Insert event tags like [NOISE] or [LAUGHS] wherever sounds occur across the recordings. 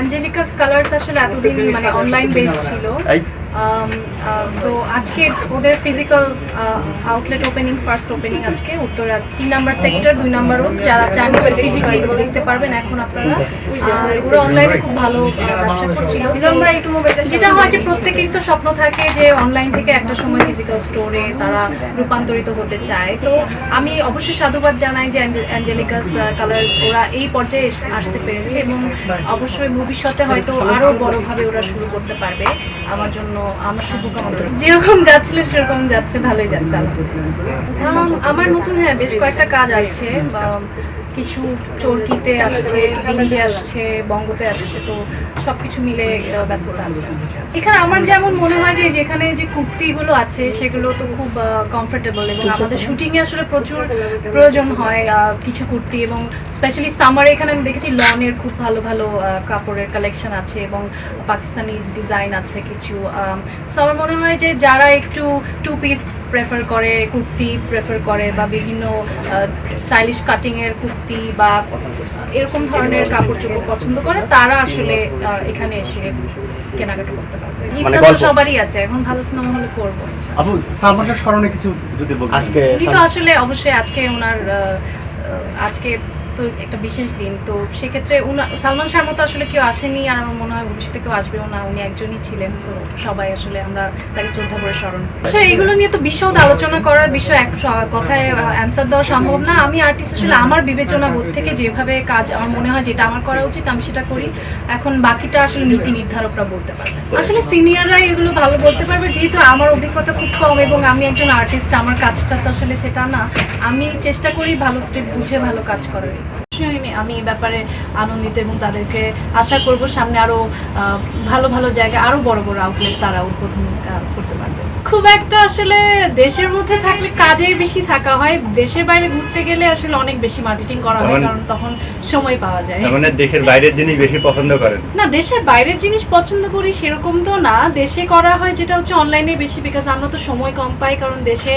অ্যাঞ্জেলিকাস colours আসলে এতদিন মানে অনলাইন বেস ছিল। তো আজকে ওদের physical outlet opening first opening আজকে উত্তরা তিন নাম্বার সেক্টর দুই নাম্বার রোড যারা চান ফিজিক্যালি দেখতে পারবেন এখন আপনারা। ওরা অনলাইনে খুব ভালো ব্যবসা করছিল। যেটা হয় যে প্রত্যেকেরই তো স্বপ্ন থাকে যে অনলাইন থেকে একটা সময় ফিজিক্যাল স্টোরে তারা রূপান্তরিত হতে চায়। তো আমি অবশ্যই সাধুবাদ জানাই যে অ্যাঞ্জেলিকাস কালার্স ওরা এই পর্যায়ে আসতে পেরেছে এবং অবশ্যই ভবিষ্যতে হয়তো আরও বড়ভাবে ওরা শুরু করতে পারবে। আমার জন্য আমার শুভকামনা যেরকম যাচ্ছিল সেরকম যাচ্ছে ভালোই যাচ্ছে। আমার নতুন হ্যাঁ বেশ কয়েকটা কাজ আসছে বা কিছু চরকিতে আসছে বিঞ্জে আসছে বঙ্গতে আসছে তো সবকিছু মিলে ব্যস্ততা আছে। এখানে আমার যেমন মনে হয় যে যেখানে যে কুর্তিগুলো আছে সেগুলো তো খুব কমফোর্টেবল এবং আমাদের শুটিংয়ে আসলে প্রচুর প্রয়োজন হয় আহ, কিছু কুর্তি এবং স্পেশালি সামারে এখানে আমি দেখেছি লনের খুব ভালো ভালো কাপড়ের কালেকশন আছে এবং পাকিস্তানি ডিজাইন আছে কিছু সো আমার মনে হয় যে যারা একটু টু পিস প্রেফার করে কুর্তি প্রেফার করে বা বিভিন্ন স্টাইলিশ কাটিং এর কুর্তি বা এরকম ধরনের কাপড় চোপড় পছন্দ করে তারা আসলে এখানে এসে কেনাকাটা করতে পারবে। ইচ্ছা তো সবারই আছে এখন ভালো সিনেমা হলে করব। আপু সালমান শাহ স্মরণে কিছু যদি বলতেন। আজকে উনি তো আসলে অবশ্যই আজকে ওনার আজকে তো একটা বিশেষ দিন। তো সেক্ষেত্রে সালমান শাহর মতো আসলে কেউ আসেনি আর আমার মনে হয় ভবিষ্যতে কেউ আসবেও না। উনি একজনই ছিলেন তো সবাই আসলে আমরা তাকে শ্রদ্ধা করে স্মরণ আসলে এগুলো নিয়ে তো বিশদ আলোচনা করার বিষয় এক কথায় অ্যান্সার দেওয়া সম্ভব না। আমি আর্টিস্ট আসলে আমার বিবেচনা বোধ থেকে যেভাবে কাজ আমার মনে হয় যেটা আমার করা উচিত, আমি সেটা করি। এখন বাকিটা আসলে নীতি নির্ধারকরা বলতে পারবে। আসলে সিনিয়ররা এগুলো ভালো বলতে পারবে, যেহেতু আমার অভিজ্ঞতা খুব কম এবং আমি একজন আর্টিস্ট আমার কাজটা তো আসলে সেটা না। আমি চেষ্টা করি ভালো স্ক্রিপ্ট বুঝে ভালো কাজ করার। অবশ্যই আমি এই ব্যাপারে আনন্দিত এবং তাদেরকে আশা করব সামনে আরও ভালো ভালো জায়গায় আরও বড় বড় আউটলেট তারা উদ্বোধন করতে পারবে। খুব একটা আসলে দেশের মধ্যে থাকলে কাজেই বেশি থাকা হয়। দেশের বাইরে ঘুরতে গেলে আসলে অনেক বেশি মার্কেটিং করা হয় কারণ তখন সময় পাওয়া যায়। মানে দেশের বাইরের জিনিস বেশি পছন্দ করেন? না দেশের বাইরের জিনিস পছন্দ করি সেরকম তো না। দেশে করা হয় যেটা হচ্ছে অনলাইনে বেশি বিকজ আমরা তো সময় কম পাই কারণ দেশে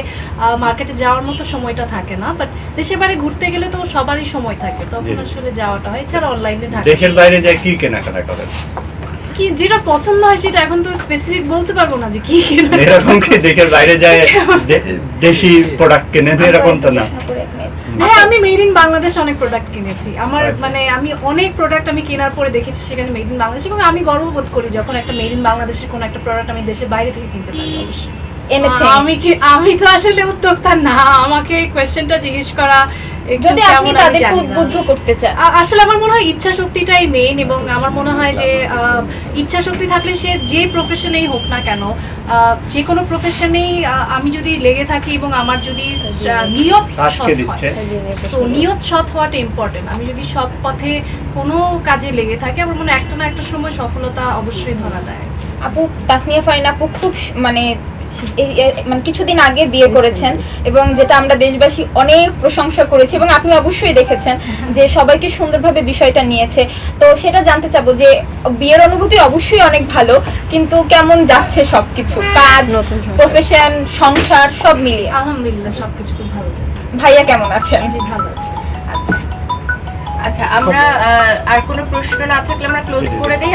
মার্কেটে যাওয়ার মতো সময়টা থাকে না। বাট দেশের বাইরে ঘুরতে গেলে তো সবারই সময় থাকে তখন আসলে যাওয়াটা হয়। এছাড়া অনলাইনে দেশের বাইরে যায় কি কেনাকাটা করেন? কি যেটা পছন্দ হয় সেটা এখন তো স্পেসিফিক বলতে পারব না যে কি কেনা এরকম কি দেশের বাইরে যায় [LAUGHS] দেশি প্রোডাক্ট কেনেন এরকম তো না। হ্যাঁ আমি মেড ইন বাংলাদেশ অনেক প্রোডাক্ট কিনেছি। আমার আচ্ছা। মানে আমি অনেক প্রোডাক্ট আমি কেনার পরে দেখেছি সেখানে মেড ইন বাংলাদেশ এবং আমি গর্ববোধ করি যখন একটা মেড ইন বাংলাদেশের কোনো একটা প্রোডাক্ট আমি দেশের বাইরে থেকে কিনতে পারি অবশ্যই। আমি কি আমি তো আসলে উদ্যোক্তা না। আমাকে কোয়েশ্চেনটা জিজ্ঞেস করা যদি আপনি তাদেরকে উদ্বুদ্ধ করতে চান। আসলে আমার মনে হয় ইচ্ছা শক্তিটাই মেইন এবং আমার মনে হয় যে আহ, ইচ্ছা শক্তি থাকলে সে যে প্রফেশনেই হোক না কেন আহ, যে কোনো প্রফেশনেই আমি যদি লেগে থাকি এবং আমার যদি নিয়ত সৎ হয়। তো নিয়ত সৎ হওয়াটা ইম্পর্টেন্ট আমি যদি সৎ পথে কোনো কাজে লেগে থাকি আমার মনে একটা না একটা সময় সফলতা অবশ্যই ধরা দেয়। আপু তাসনিয়া ফারিন আপু খুব মানে মানে কিছুদিন আগে বিয়ে করেছেন এবং যেটা আমরা দেশবাসী অনেক প্রশংসা করেছি এবং আপনি অবশ্যই দেখেছেন যে সবাইকে সুন্দরভাবে বিষয়টা নিয়েছে। তো সেটা জানতে চাবো যে বিয়ের অনুভূতি অবশ্যই অনেক ভালো কিন্তু কেমন যাচ্ছে সবকিছু? কাজ প্রফেশন সংসার। সব মিলিয়ে। আলহামদুলিল্লাহ সবকিছু খুব ভালো যাচ্ছে। ভাইয়া কেমন আছেন? জি ভালো আছে। আচ্ছা। আচ্ছা আমরা আর কোনো প্রশ্ন না থাকলে আমরা ক্লোজ করে দিই।